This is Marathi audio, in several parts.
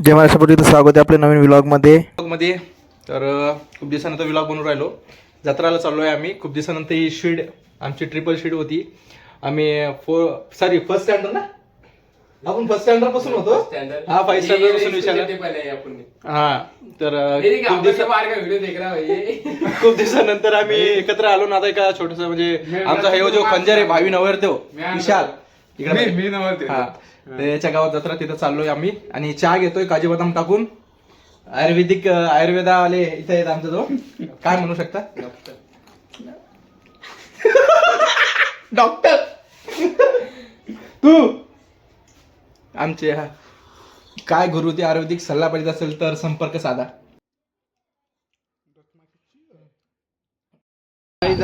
जय महाराष्ट्र स्वागत आहे आपल्या नवीन व्लॉगमध्ये मध्ये तर खूप दिवसानंतर विलॉग बनवून राहिलो. जत्राला चाललो आहे आम्ही. खूप दिवसानंतर ही शीड आमची ट्रिपल शीड होती. आम्ही फोर सॉरी फर्स्ट स्टँडर्ड ना? आपण फर्स्ट स्टँडर्डपासून होतो? हा फाईव्ह स्टँडर्डपासून विचारला. हा तर खूप दिवसा- खूप दिवसानंतर आम्ही एकत्र आलो ना आता एका छोटस म्हणजे आमचा हे जो खंजर आहे भावी नवरदेव विशाल. इकडे हा. तर याच्या गावात जत्रा तिथं चाललोय आम्ही. आणि चहा घेतोय काजू बदाम टाकून. आयुर्वेदिक अं, आयुर्वेदावाले इथे आहेत आमचा जो काय म्हणू शकता? डॉक्टर. तू. आमचे हा. काय गुरु ते आयुर्वेदिक सल्ला पाहिजे असेल तर संपर्क साधा.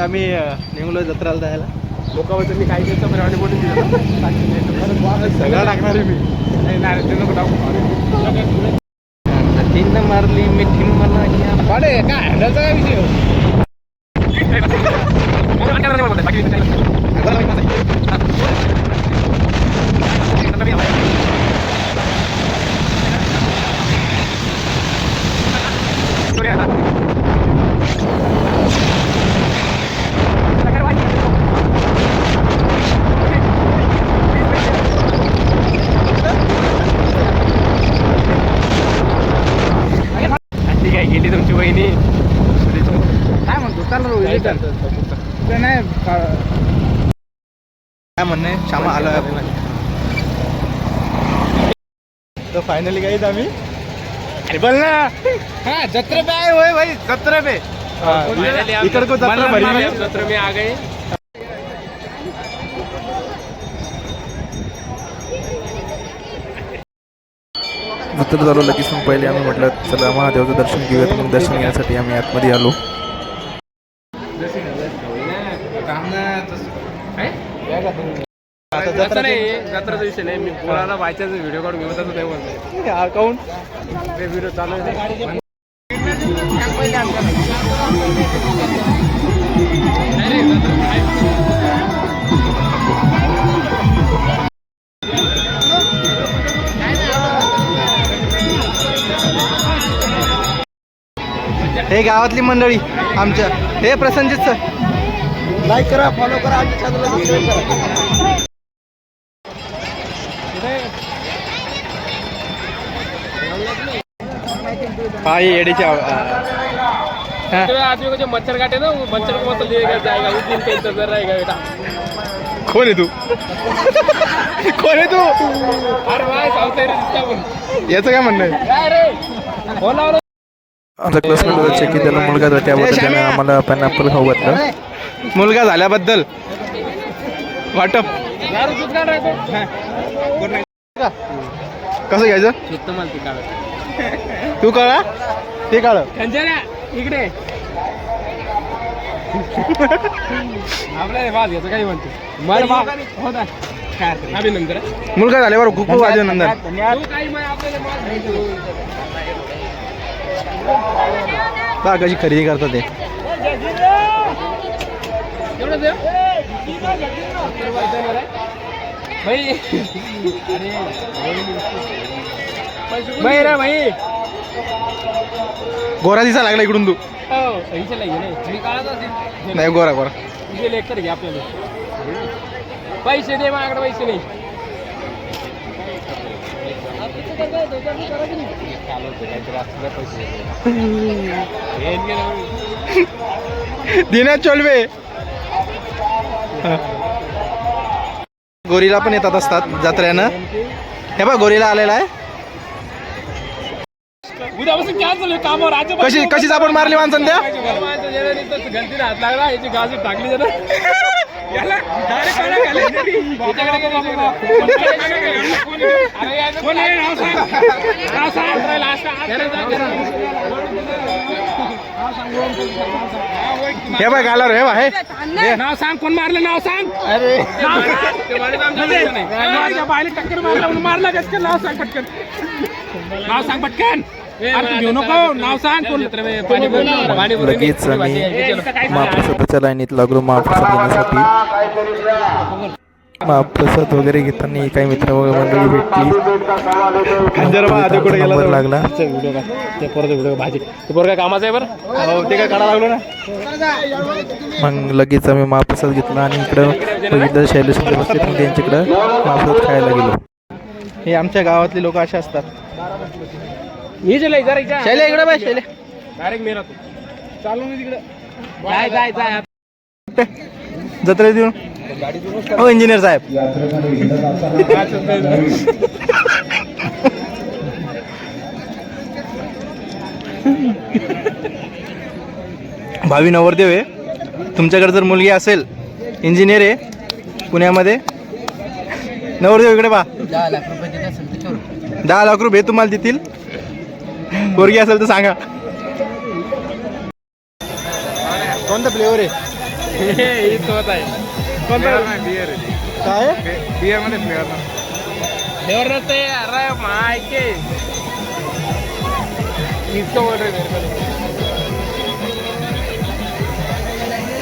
आम्ही अं, निघलोय जत्राला जायला. लोकांवर मी काही दिवसा प्रमाणे बोलून दिलं सगळं टाकणार आहे मी नाही नाही ते नको टाकू तीन मारली मिठी मला पाडे काय हँडलचा काय विषय ती काय गेली तुमची वहिनी. काय म्हणतो? नाही काय म्हणणे? श्यामा आलो. तर फायनली काहीच आम्ही. अरे बोल ना. हा जत्रे पे आहे होय भाई जत्रे पे इकडे को जत्रा भरली? सत्र में आ गए जत्रा झालो लगेच मग पहिले आम्ही म्हटलं चला महादेवाचं दर्शन घेऊयात मग दर्शन घेण्यासाठी आम्ही आतमध्ये आलो. आता जत्रा जत्रा नाही जत्राचा विषय नाही. मी कोणाला बायचाच व्हिडिओ काढून घेऊन जातो नाही बोलतोय अकाउंट ते व्हिडिओ चालू आहे. गावातली मंडळी आमच्या. हे प्रसंजित सर लाईक करा फॉलो करा आमच्या चॅनलला सबस्क्राईब करा. हा ये हा. आदमी को जो मच्छर काटे ना वो मच्छर को मतलब लेकर जाएगा उस दिन का इंतजार रहेगा बेटा कोण आहे तू? कोण आहे तू? अरे भाई याचं काय म्हणणं आहे? आमचा क्लासमेट चेक की त्याला मुलगा झाला त्याबद्दल त्याने आम्हाला पायनॅपल खाऊ घातलं. मुलगा झाल्याबद्दल वाटप. कसं घ्यायचं? ती काढ तू कळा? ते काळ. इकडे. आपल्या वाज याचं काही म्हणतो. होता अभिनंदन मुलगा झाल्यावर खूप खूप अभिनंदन. तू काही मग आपल्याला मार नाही. बा कशी खरेदी करतात ते. भाई भाई रे भाई. गोरा दिसा लागला इकडून तू. हो नाही. गोरा गोरा. पैसे दे माझ्याकडे पैसे नाही दिनात चोलवे. गोरीला पण येतात असतात जत्र्यानं हे बघ गोरीला आलेला आहे. उद्यापासून कॅन्सल आहे कामावर आज कशी कशी आपण मारली माणसं त्या? हात लागला याची गाजी टाकली याला कोण आहे? नाव सांग. नाव सांग. हे बघ आला रे हे. हे नाव सांग कोण मारलं? नाव सांग. अरे. टक्कर मारला म्हणून मारला गचकन नाव सांग पटकन. नाव सांग पटकन. लगेच आम्ही महाप्रसादाच्या लाईनीत लागलो महाप्रसाद घेण्यासाठी. महाप्रसाद वगैरे घेताना काही मित्र मंडळी भेटली. नंबर? लागला. व्हिडिओ का ते परत व्हिडिओ भाजी. ते पोरगा कामाचं आहे बरं? ते काय काढा लागलो ना? मग लगेच आम्ही महाप्रसाद घेतला आणि इकडं बघितलं शैलेश बसले त्यांच्याकडं. महाप्रसाद खायला गेलो. हे आमच्या गावातले लोक असे असतात. हे जे जरा इकडे शैले इकडे बाय शैले डायरेक्ट मेरा तू. चालू ना तिकडे. जाय जाय जाय. जत्रेत येऊन हो इंजिनियर साहेब. भावी नवरदेव आहे. तुमच्याकडे जर मुलगी असेल इंजिनियर आहे पुण्यामध्ये. नवरदेव इकडे पा दहा लाख रुपये तुम्हाला देतील. पोरगी असेल तर सांगा. कोणता फ्लेवर आहे? हे आहे. कोणता? बिअर काय बिअरमध्ये फ्लेवर फ्लेवर नसते. अरे माय के. किसको बोल रहे मेरे को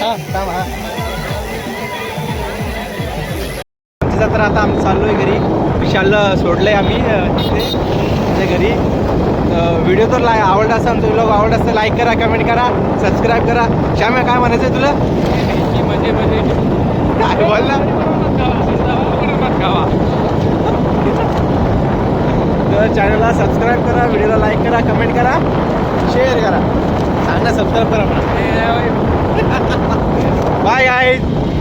हा थांब हा. आमची जत्रा आता आम्ही चाललोय घरी. विशालला सोडलंय आम्ही अं, तिथे घरी. व्हिडिओ तर लाय आवडला असं आमचा व्लॉग आवडला असतं लाईक करा कमेंट करा सबस्क्राईब करा. श्याम्या काय म्हणायचं आहे तुला? म्हणजे म्हणजे काय बोल ना गावा तर चॅनलला सबस्क्राईब करा व्हिडिओला लाईक करा कमेंट करा शेअर करा. सांगा सबस्क्राईब करा म्हणा. बाय आहे